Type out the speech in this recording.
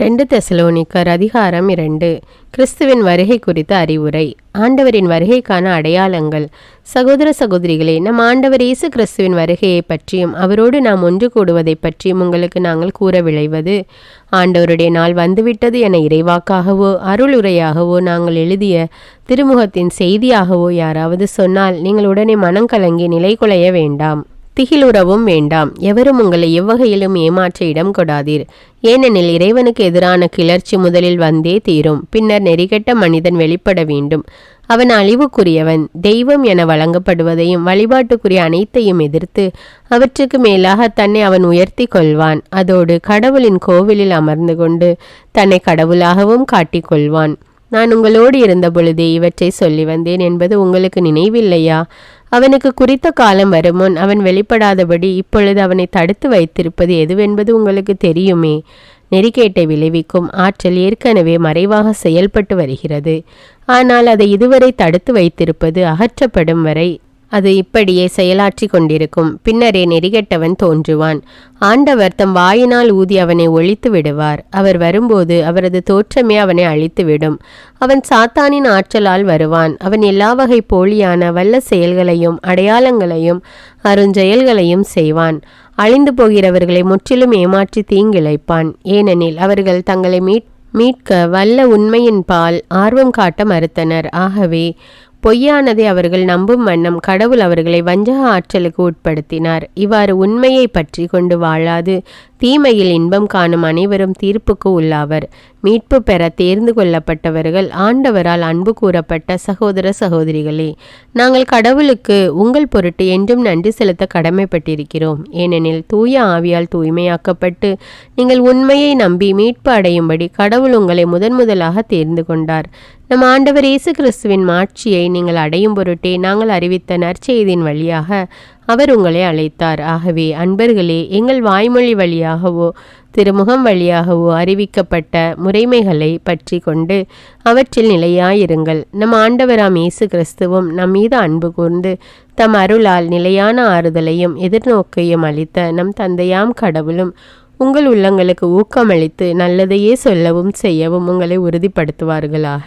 ரெண்டு தெசலோனிக்கர் அதிகாரம் இரண்டு. கிறிஸ்துவின் வருகை குறித்த அறிவுரை. ஆண்டவரின் வருகைக்கான அடையாளங்கள். சகோதர சகோதரிகளே நம் ஆண்டவர் இயேசு கிறிஸ்துவின் வருகையை பற்றியும் அவரோடு நாம் ஒன்று கூடுவதை பற்றியும் உங்களுக்கு நாங்கள் கூற விளைவது ஆண்டவருடைய நாள் வந்துவிட்டது என இறைவாக்காகவோ அருளுரையாகவோ நாங்கள் எழுதிய திருமுகத்தின் செய்தியாகவோ யாராவது சொன்னால் நீங்கள் உடனே மனம் கலங்கி நிலை குலைய வேண்டாம். திகிலுறவும் வேண்டாம். எவரும் உங்களை எவ்வகையிலும் ஏமாற்ற இடம் கொடாதீர். ஏனெனில் இறைவனுக்கு எதிரான கிளர்ச்சி முதலில் வந்தே தீரும். பின்னர் நெறிகெட்ட மனிதன் வெளிப்பட வேண்டும். அவன் அழிவுக்குரியவன். தெய்வம் என வழங்கப்படுவதையும் வழிபாட்டுக்குரிய அனைத்தையும் எதிர்த்து அவற்றுக்கு மேலாக தன்னை அவன் உயர்த்தி கொள்வான். அதோடு கடவுளின் கோவிலில் அமர்ந்து கொண்டு தன்னை கடவுளாகவும் காட்டிக் கொள்வான். நான் உங்களோடு இருந்த பொழுதே இவற்றை சொல்லி வந்தேன் என்பது உங்களுக்கு நினைவில்லையா? அவனுக்கு குறித்த காலம் வருமுன் அவன் வெளிப்படாதபடி இப்பொழுது அவனை தடுத்து வைத்திருப்பது எதுவென்பது உங்களுக்கு தெரியுமே. நெறிக்கேட்டை விளைவிக்கும் ஆற்றல் ஏற்கனவே மறைவாக செயல்பட்டு வருகிறது. ஆனால் அதை இதுவரை தடுத்து வைத்திருப்பது அகற்றப்படும் வரை அது இப்படியே செயலாற்றி கொண்டிருக்கும். பின்னரே நெறிகெட்டவன் தோன்றுவான். ஆண்டவர் தம் வாயினால் ஊதி அவனை ஒழித்து விடுவார். அவர் வரும்போது அவரது தோற்றமே அவனை அழித்துவிடும். அவன் சாத்தானின் ஆற்றலால் வருவான். அவன் எல்லா வகை போலியான வல்ல செயல்களையும் அடையாளங்களையும் அருஞ்செயல்களையும் செய்வான். அழிந்து போகிறவர்களை முற்றிலும் ஏமாற்றி தீங்கிழைப்பான். ஏனெனில் அவர்கள் தங்களை மீட் மீட்க வல்ல உண்மையின் பால் ஆர்வம் காட்ட மறுத்தனர். ஆகவே பொய்யானதை அவர்கள் நம்பும் வண்ணம் கடவுள் அவர்களை வஞ்சக ஆற்றலுக்கு உட்படுத்தினார். இவ்வாறு உண்மையை பற்றி கொண்டு வாழாது. தீமையில் இன்பம் காணும் அனைவரும் தீர்ப்புக்கு உள்ளாவர். மீட்பு பெற தேர்ந்து கொள்ளப்பட்டவர்கள் ஆண்டவரால் அன்பு கூறப்பட்ட சகோதர சகோதரிகளே நாங்கள் கடவுளுக்கு உங்கள் பொருட்டு என்றும் நன்றி செலுத்த கடமைப்பட்டிருக்கிறோம். ஏனெனில் தூய ஆவியால் தூய்மையாக்கப்பட்டு நீங்கள் உண்மையை நம்பி மீட்பு அடையும்படி கடவுள் உங்களை முதன் முதலாக தேர்ந்து கொண்டார். நம் ஆண்டவர் இயேசு கிறிஸ்துவின் மாட்சியை நீங்கள் அடையும் பொருட்டே நாங்கள் அறிவித்த நற்செய்தியின் வழியாக அவர் உங்களை அழைத்தார். ஆகவே அன்பர்களே எங்கள் வாய்மொழி வழியாகவோ திருமுகம் வழியாகவோ அறிவிக்கப்பட்ட முறைமைகளை பற்றி கொண்டு அவற்றில் நிலையாயிருங்கள். நம் ஆண்டவராம் இயேசு கிறிஸ்துவும் நம் மீது அன்பு கூர்ந்து தம் அருளால் நிலையான ஆறுதலையும் எதிர்நோக்கையும் அளித்த நம் தந்தையாம் கடவுளும் உங்கள் உள்ளங்களுக்கு ஊக்கமளித்து நல்லதையே சொல்லவும் செய்யவும் உங்களை உறுதிப்படுத்துவார்களாக.